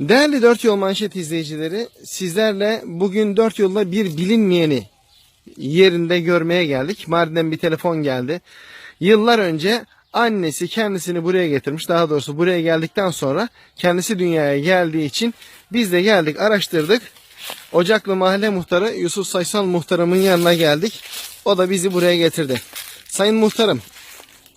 Değerli Dört Yol Manşet izleyicileri, sizlerle bugün Dört Yolda bir bilinmeyeni yerinde görmeye geldik. Mardin'den bir telefon geldi. Yıllar önce annesi kendisini buraya getirmiş. Daha doğrusu buraya geldikten sonra kendisi dünyaya geldiği için biz de geldik, araştırdık. Ocaklı Mahalle Muhtarı Yusuf Saysal Muhtarımın yanına geldik. O da bizi buraya getirdi. Sayın Muhtarım,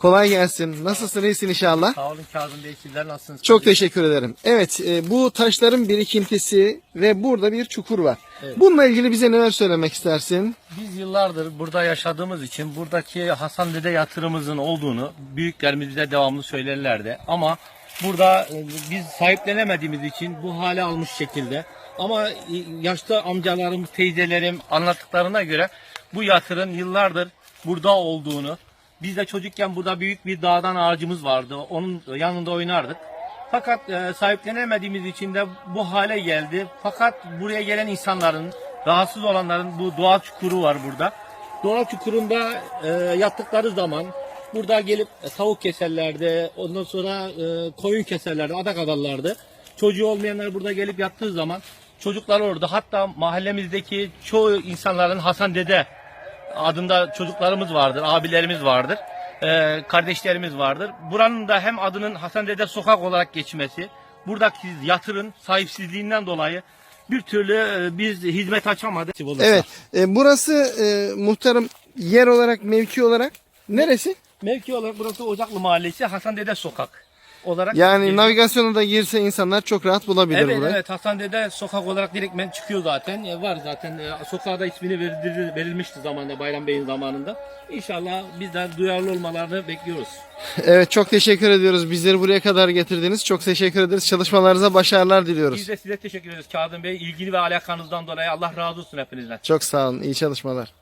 kolay gelsin. Nasılsın, iyisin inşallah? Sağ olun Kazım Bey sizler nasılsınız? Çok teşekkür ederim. Evet, e, bu taşların birikintisi ve burada bir çukur var. Evet. Bununla ilgili bize neler söylemek istersin? Biz yıllardır burada yaşadığımız için buradaki Hasan Dede yatırımımızın olduğunu büyüklerimiz bize devamlı söylerlerdi. Ama burada e, biz sahiplenemediğimiz için bu hale almış şekilde. Ama e, yaşlı amcalarımız, teyzelerim anlattıklarına göre bu yatırın yıllardır burada olduğunu, biz de çocukken burada büyük bir dağdan ağacımız vardı. Onun yanında oynardık. Fakat e, sahiplenemediğimiz için de bu hale geldi. Fakat buraya gelen insanların, rahatsız olanların bu doğal çukuru var burada. Doğal çukurunda e, yattıkları zaman burada gelip e, tavuk keserlerdi. Ondan sonra e, koyun keserlerdi, adak adalardı. Çocuğu olmayanlar burada gelip yattığı zaman çocuklar orada. Hatta mahallemizdeki çoğu insanların Hasan Dede adında çocuklarımız vardır, abilerimiz vardır, e, kardeşlerimiz vardır. Buranın da hem adının Hasan Dede Sokak olarak geçmesi, buradaki yatırın sahipsizliğinden dolayı bir türlü e, biz hizmet açamadık. Evet, e, burası e, muhtarım yer olarak, mevki olarak neresi? Mevki olarak burası Ocaklı Mahallesi Hasan Dede Sokak olarak. Yani e, navigasyona da girse insanlar çok rahat bulabilir Evet burayı. evet Hasan Dede sokak olarak direktmen çıkıyor zaten. E, var zaten. E, sokağa da ismini verildi- verilmişti zamanında Bayram Bey'in zamanında. İnşallah bizden duyarlı olmalarını bekliyoruz. Evet, çok teşekkür ediyoruz. Bizleri buraya kadar getirdiniz. Çok teşekkür ederiz. Çalışmalarınıza başarılar diliyoruz. Biz de size teşekkür ederiz Kazım Bey. İlgili ve alakanızdan dolayı Allah razı olsun hepinizden. Çok sağ olun. İyi çalışmalar.